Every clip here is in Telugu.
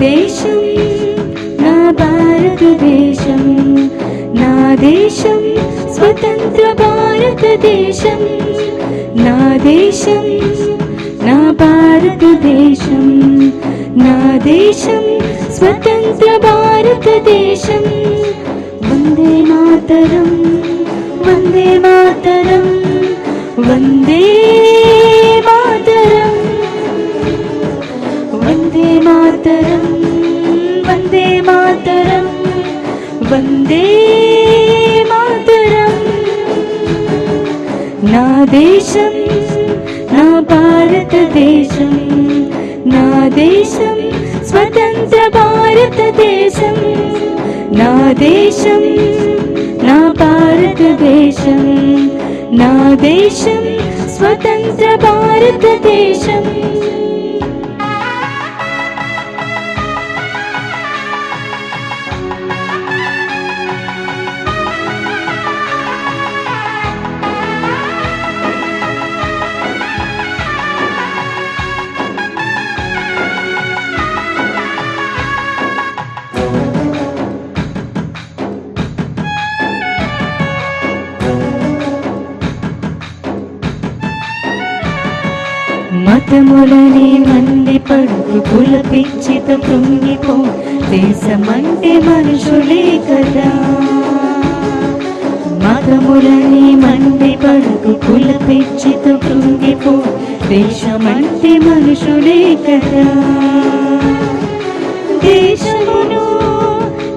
దేశం నా భారతదేశం నా దేశం స్వతంత్ర భారతదేశం నా దేశం నా భారతదేశం నా దేశం స్వతంత్ర భారతదేశం. వందే మాతరం. వందే మాతరం వందే మాతరం వందే మాతరం నా దేశం నా భారతదేశం నా దేశం స్వతంత్ర భారతదేశం నా దేశం నా భారతదేశం నా దేశం స్వతంత్ర భారతదేశం రక్తములనే మంది పడుకు కుల పిచ్చిత కృంగిపో. దేశమంటే మనుషులే కదా. మగములని మంది పడుకు కుల పిచ్చిత కృంగిపో. దేశమంటే మనుషులే కదా. దేశమును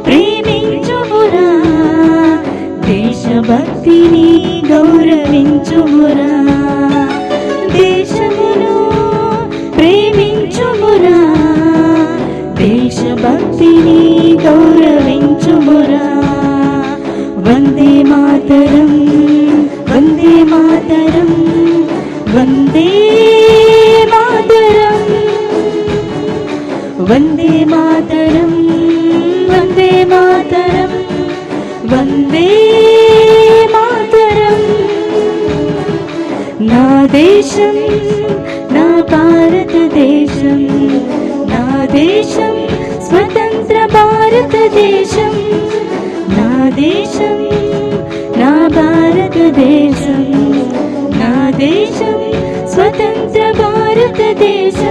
ప్రేమించుమురా దేశభక్తిని గౌరవించుమురా దేశము వందే మాతరం వందే మాతరం వందే మాతరం నా దేశం నా భారతదేశం నా దేశం స్వతంత్ర భారతదేశం నా దేశం నా భారతదేశం నా దేశం స్వతంత్ర భారతదేశం